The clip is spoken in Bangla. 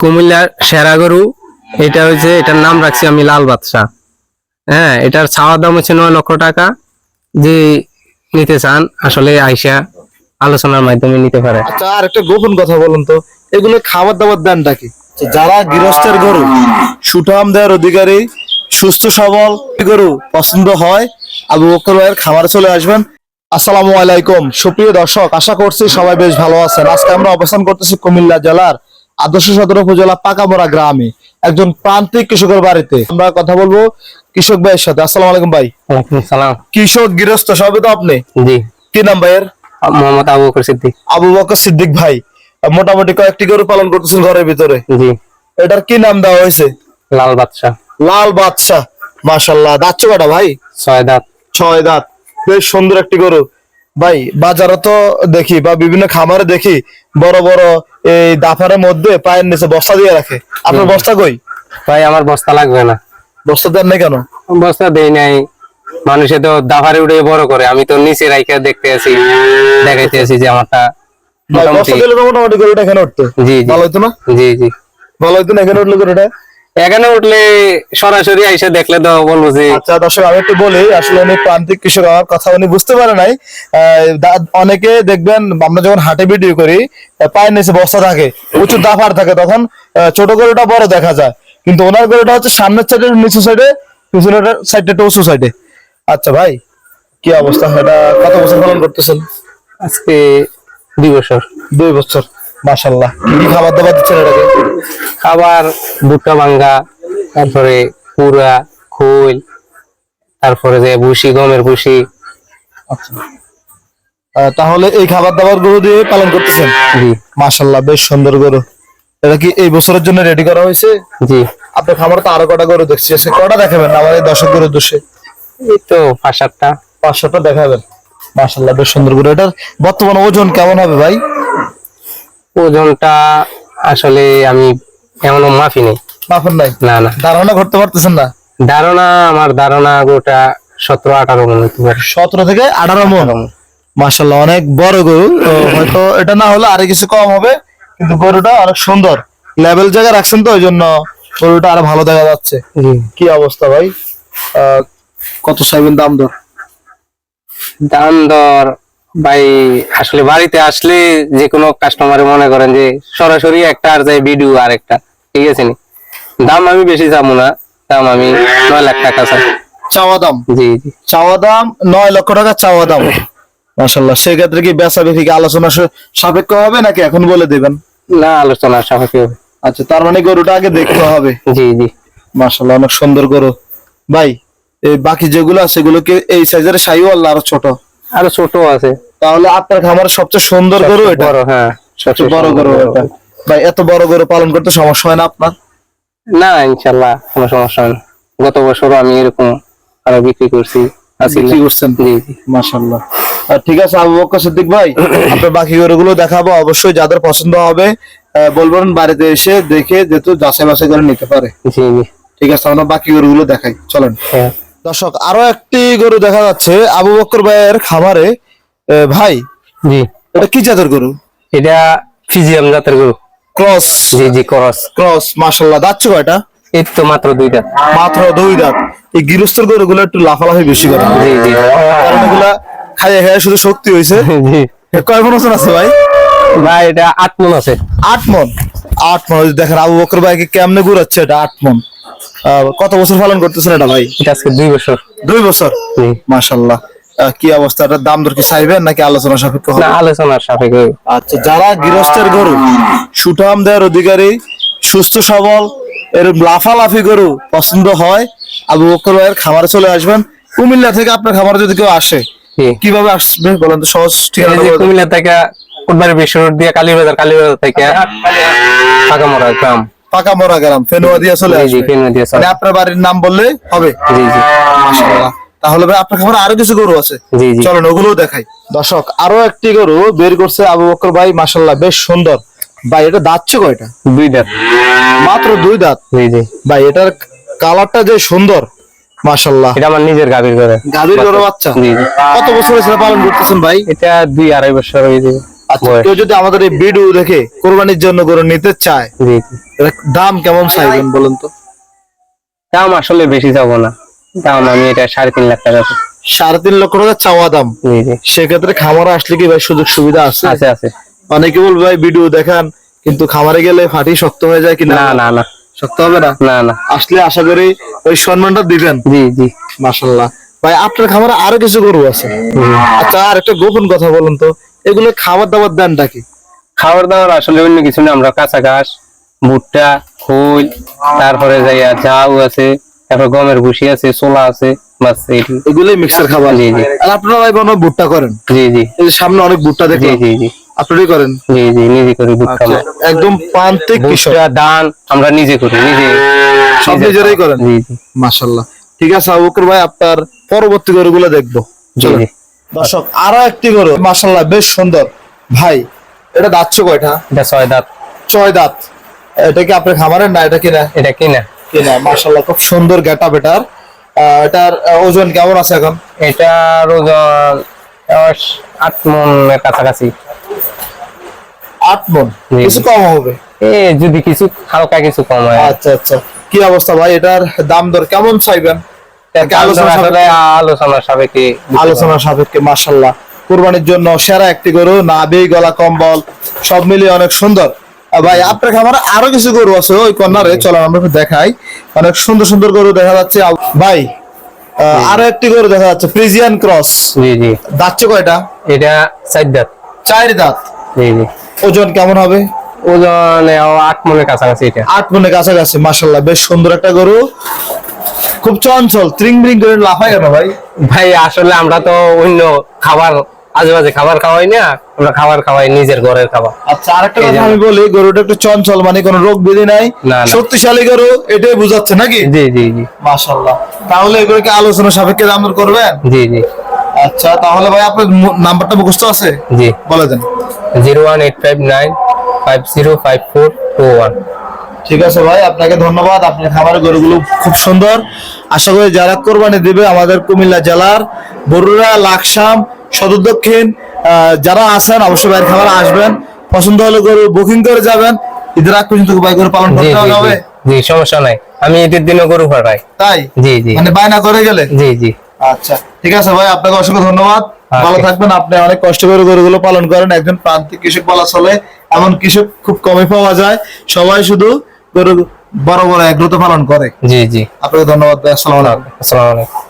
কুমিল্লার সেরা গরু এটা হচ্ছে এটার নাম রাখছি আমি লাল বাদশাহ। হ্যাঁ এটার ছাওয়ার দাম হচ্ছে নয় লক্ষ টাকা। যে নিতে চান, আসলে আইসা আলোচনার মাধ্যমে নিতে পারে। আচ্ছা আর একটা গোপন কথা বলুন তো, এগুলো খাবার দাবার দেন নাকি? যারা গৃহস্থের গরু, সুঠাম দেওয়ার অধিকারী, সুস্থ সবল গরু পছন্দ হয়, আবু বকর ভাইয়ের খামারে চলে আসবেন। আসসালামু আলাইকুম। সুপ্রিয় দর্শক, আশা করছি সবাই বেশ ভালো আছেন। আজকে আমরা অবস্থান করতেছি কুমিল্লা জেলার আদর্শ সদর উপজেলা পাকামোড়া গ্রামে একজন প্রান্তিক কৃষকের বাড়িতে আমরা কথা বলব কৃষক ভাইয়ের সাথে। আসসালামু আলাইকুম ভাই। সালাম। কৃষক গৃহস্থ সবই তো আপনি? জি। কি নাম ভাইয়ের? মোহাম্মদ আবু বকর সিদ্দিক। আবু বকর সিদ্দিক ভাই মোটামুটি কয়েকটি গরু পালন করতেছেন ঘরের ভিতরে। জি। এটার কি নাম দেওয়া হয়েছে? লাল বাদশাহ। লাল বাদশাহ মাশাল্লাহ দাঁতছো কটা ভাই? ছয় দাঁত। ছয় দাঁত। বেশ সুন্দর একটি গরু। ভাই বাজারে তো দেখি বা বিভিন্ন খামারে দেখি বড় বড় এই দাফারের মধ্যে পায়ের নিচে বস্তা দিয়ে রাখে। আপনার বস্তা কই? ভাই আমার বস্তা লাগবে না। বস্তা দেন নাই কেন? বস্তা দেই নাই। মানুষে তো দাফারে উঠে বড় করে। আমি তো নিচে রাইখা দেখতে আছি দেখাইতে আছি যে আমারটা মোটামুটি মোটামুটি গরুটা এখানে উঠতো। জি জি। ভালো হইতো না? জি জি। ভালো হইতো না এখানে উঠল গরুটা এখানে উঠলে সরাসরি আইসা দেখলে তো বলব যে আচ্ছা দর্শক আমি একটু বলি আসলে উনি প্রান্তিক কৃষক আমার কথা উনি বুঝতে পারে নাই। অনেকে দেখবেন আমরা যখন হাটে ভিডিও করি পায়ের নিচে বস্তা থাকে উঁচু দাফার থাকে তখন ছোট গরুটা বড় দেখা যায়। কিন্তু ওনার গরুটা হচ্ছে সামনের সাইডে নিচু সাইডে পিছনের সাইডে একটু উঁচু সাইডে আচ্ছা ভাই কি অবস্থা? এটা কত বছর পালন করতেছেন? আজকে দুই বছর। দুই বছর মাসাল্লাহ কি খাবার দাবার দিচ্ছেন এটাকে? খাবার ভুট্টা ভাঙ্গা তারপরে পুরা খোল তারপরে যে ভুসি গমের ভুসি। আচ্ছা। তাহলে এই খাবার দাবার গরু দিয়ে পালন করতেছেন? জি। মাশাল্লাহ বেশ সুন্দর গরু। এটা কি এই বছরের জন্য রেডি করা হয়েছে? জি। আপনার খামারে তো আরও কটা গরু দেখছি। আজকে কটা দেখাবেন? আমার এই দর্শক গরুর দোষে এই তো পাঁচ সাতটা। পাঁচশোটা দেখাবেন। মাশাল্লাহ বেশ সুন্দর গরু। এটার বর্তমান ওজন কেমন হবে ভাই? ওজনটা আসলে আমি এমনও মাফি নেই। মাফের নাই? না না। ধারণা করতে পারতেছেন না? ধারণা আমার ধারণা গোটা সতেরো আঠারো মন সতেরো থেকে আঠারো মন? মাশাল্লাহ অনেক বড় গরু। তো হয়তো এটা না হলে আরও কিছু কম হবে কিন্তু গরুটা অনেক সুন্দর। লেভেল জায়গায় রাখছেন তো ওই জন্য গরুটা আরও ভালো দেখা যাচ্ছে। কি অবস্থা ভাই? কত চাইবেন দাম দর? দাম দর ভাই আসলে বাড়িতে আসলে যে কোনো কাস্টমারে মনে করেন যে সরাসরি একটা আর যায় ভিডিও আর একটা ঠিক আছে নি? দাম আমি বেশি যাব না দাম আমি নয় লাখ টাকা চাই চাওয়া দাম? জি জি। চাওয়া দাম নয় লক্ষ টাকা চাওয়া দাম। মাসাল্লাহ সেক্ষেত্রে কি বেচা বিক্রি আলোচনা সাপেক্ষ হবে নাকি এখন বলে দেবেন? না আলোচনা সাপেক্ষে হবে। আচ্ছা তার মানে গরুটা আগে দেখতে হবে। জি জি। মাসাল্লাহ অনেক সুন্দর গরু। ভাই এই বাকি যেগুলো আছে সেগুলো কি এই সাইজের সাইওয়াল আরও ছোট? আরও ছোট আছে। তাহলে আপনার খামারের সবচেয়ে সুন্দর গরু এটা? হ্যাঁ সবচেয়ে বড় গরু এটা। ভাই এত বড় গরু পালন করতে সমস্যা হয় না আপনার? না ইনশাল্লাহ কোনো সমস্যা হয় না। গত বছর আমি এরকম আরও বিক্রি করছি বিক্রি করছেন? জি মাশাল্লাহ ঠিক আছে আবু বকর সিদ্দিক ভাই আপনার বাকি গরুগুলো দেখাবো। অবশ্যই যাদের পছন্দ হবে বলবেন বাড়িতে এসে দেখে যেহেতু যাচাই বাছাই করে নিতে পারে। জি জি। ঠিক আছে আমরা বাকি গরুগুলো দেখাই। চলেন। হ্যাঁ। দর্শক আরও একটি গরু দেখা যাচ্ছে আবু বকর ভাইয়ের খামারে। ভাই জি। এটা কি জাতের গরু? এটা ফিজিয়াম জাতের গরু। ক্রস জি জি করস ক্রস মাশাল্লাহ যাচ্ছে কয়টা? তো মাত্র দুইটা মাত্র দুই দাঁত। এই গৃহস্থের গরুগুলো একটু লাফালাফি বেশি করে। জি জি। কারণ এগুলা খাইয়ে খাইয়ে শুধু শক্তি হয়েছে জি কয় মন আছে ভাই? ভাই এটা আট মন আছে। আট মন? আট মন। দেখেন আবু বকর ভাইকে কেমনে ঘুরাচ্ছে এটা আট মন। কত বছর পালন করতেছেন এটা ভাই? এটা আজকে দুই বছর। দুই বছর? মাশাল্লাহ কি অবস্থা এটার দাম দর কি চাইবেন নাকি আলোচনা সাপেক্ষ হবে? না আলোচনার সাপেক্ষে। আচ্ছা যারা গৃহস্থের গরু সুঠাম দেওয়ার অধিকারী সুস্থ সবল এরকম লাফালাফি গরু পছন্দ হয় আবু বকর ভাইয়ের খামারে চলে আসবেন। কুমিল্লা থেকে আপনার খামারে যদি কেউ আসে কীভাবে আসবে বলেন তো সহজ ঠিকানা কুমিল্লা থেকে কোটবাড়ি বিশ্ব রোড দিয়ে কালীবাজার কালীবাজার থেকে ফাঁকামোড়া গ্রাম পাকা মরা গ্রাম ফেনুয়া দিয়ে চলে আসবে। মানে আপনার বাড়ির নাম বললে হবে? জি জি। মাশাআল্লাহ। তাহলে ভাই আপনার খামারে আরও কিছু গরু আছে। জি জি। চলেন ওগুলোও দেখাই। দর্শক আরও একটি গরু বের করছে আবু বকর ভাই মাশাল্লাহ বেশ সুন্দর। ভাই এটা দাঁতছে কয়টা? দুই দাঁত। মাত্র দুই দাঁত? ভাই এটার কালারটা যে সুন্দর মাশাল্লাহ এটা আমার নিজের গাভীর করে গাভীর গরু বাচ্চা? কত বছর হয়েছে পালন করতেছেন ভাই? এটা দুই আড়াই বছর হয়ে যাবে আচ্ছা কেউ যদি আমাদের এই ভিডিও দেখে কোরবানির জন্য গরু নিতে চায় দাম কেমন চাইবেন বলুন তো? দাম আসলে বেশি যাব না। দাম আমি এটা সাড়ে তিন লাখ টাকা। সাড়ে তিন লক্ষ টাকা চাওয়া দাম। সেক্ষেত্রে খামারে আসলে কি ভাই সুযোগ সুবিধা আছে? আছে আছে। অনেকে বলবে ভাই ভিডিও দেখান কিন্তু খামারে গেলে ফাটি শক্ত হয়ে যায় কিনা? না না না। শক্ত হবে না? না না। আসলে আশা করি ওই সম্মানটা দিবেন। জি জি। মাসাল্লাহ ভাই আপনার খামারে আরও কিছু গরু আছে? আচ্ছা আর একটা গোপন কথা বলুন তো। এগুলো খাবার দাবার দেন নাকি খাবার দাবার আসলে অন্য কিছু না আমরা কাঁচা ঘাস ভুট্টা খোল তারপরে যাইয়া ঝাউ আছে তারপর গমের ভুসি আছে ছোলা আছে এগুলোই মিক্সার খাবার। জি, জি। আর আপনারা ভুট্টা করেন? জি জি। সামনে অনেক ভুট্টা দেখলাম। জি জি। আপনারই করেন? জি জি নিজে করি ভুট্টা আচ্ছা, একদম প্রান্তিক কৃষক। ধান আমরা নিজে করি নিজে। সব নিজেরাই করেন? জি জি। মাশাল্লাহ ঠিক আছে আবুকর ভাই আপনার পরবর্তী গরুগুলো দেখব। জি চলো। দর্শক আরও একটি গরু। মাশাল্লাহ বেশ সুন্দর। ভাই এটা দাঁত কয়টা? এটা ছয় দাঁত। ছয় দাঁত। এটা কি আপনার খামারের না এটা কিনা? এটা কিনা? কিনা মাশাল্লাহ খুব সুন্দর গেটা বেটার এটার ওজন কেমন আছে এখন? এটার ওজন আট মনের কাছাকাছি। আট মন? কিছু কম হবে? এ যদি কিছু হালকা কিছু কম হয়। আচ্ছা আচ্ছা। কি অবস্থা ভাই? এটার দাম দর কেমন চাইবেন? আলোচনা সাপেক্ষে আলোচনা সাপেক্ষে মাশাল্লাহ কুরবানির জন্য সেরা একটি গরু নাভি গলা কম্বল সব মিলিয়ে অনেক সুন্দর। ভাই আপনার খামারে আরও কিছু গরু আছে ওই কর্নারে চলো আমরা দেখাই। অনেক সুন্দর সুন্দর গরু দেখা যাচ্ছে। ভাই আরও একটি গরু দেখা যাচ্ছে ফ্রিজিয়ান ক্রস। জি জি। দাচ্ছে কয়টা? এটা চার দাঁত। চার দাঁত? জি জি। ওজন কেমন হবে? ওজন আট মনের কাছাকাছি এটা। আট মনে কাছাকাছি মাশাল্লাহ বেশ সুন্দর একটা গরু। খুব চঞ্চল ত্রিং ব্রিং করে লাফায় কেন ভাই? ভাই আসলে আমরা তো অন্য খাবার আজেবাজে খাবার খাওয়াই না আমরা খাবার খাওয়াই নিজের ঘরের খাবার। আচ্ছা আরেকটা কথা আমি বলি গরুটা একটু চঞ্চল মানে কোনো রোগ বিধি নাই। শক্তিশালী গরু এটাই বুঝাচ্ছে নাকি? জি জি জি। মাশাল্লাহ তাহলে এগুলোকে আলোচনা সাপেক্ষে দাম করবেন? জি জি। আচ্ছা তাহলে ভাই আপনার নাম্বারটা মুখস্থ আছে? জি। বলে দেন। Zero one eight five nine five zero five four two one. ঠিক আছে ভাই আপনাকে ধন্যবাদ। আপনার খামারের গরুগুলো খুব সুন্দর। আশা করি যারা কোরবানি দিবে আমাদের কুমিল্লা জেলার বরুড়া লাকসাম সদর দক্ষিণ যারা আছেন অবশ্যই ভাইয়ের খাবার আসবেন। পছন্দ হলে গরু বুকিং করে যাবেন। ঈদের আগ পর্যন্ত ভাই গরু পালন করতে হবে। জি সমস্যা নাই। আমি ঈদের দিনও গরু ফাটাই তাই? জি জি। মানে বায়না করে গেলে? জি জি। আচ্ছা ঠিক আছে ভাই আপনাকে অসংখ্য ধন্যবাদ। ভালো থাকবেন আপনি অনেক কষ্ট করে গরুগুলো পালন করেন। একজন প্রান্তিক কৃষক বলা চলে এমন কৃষক খুব কমই পাওয়া যায়। সবাই শুধু গরু বড় বড় এগ্রত পালন করে। জি জি। আপনাকে ধন্যবাদ ভাই আসসালামু আলাইকুম। আসসালামু আলাইকুম।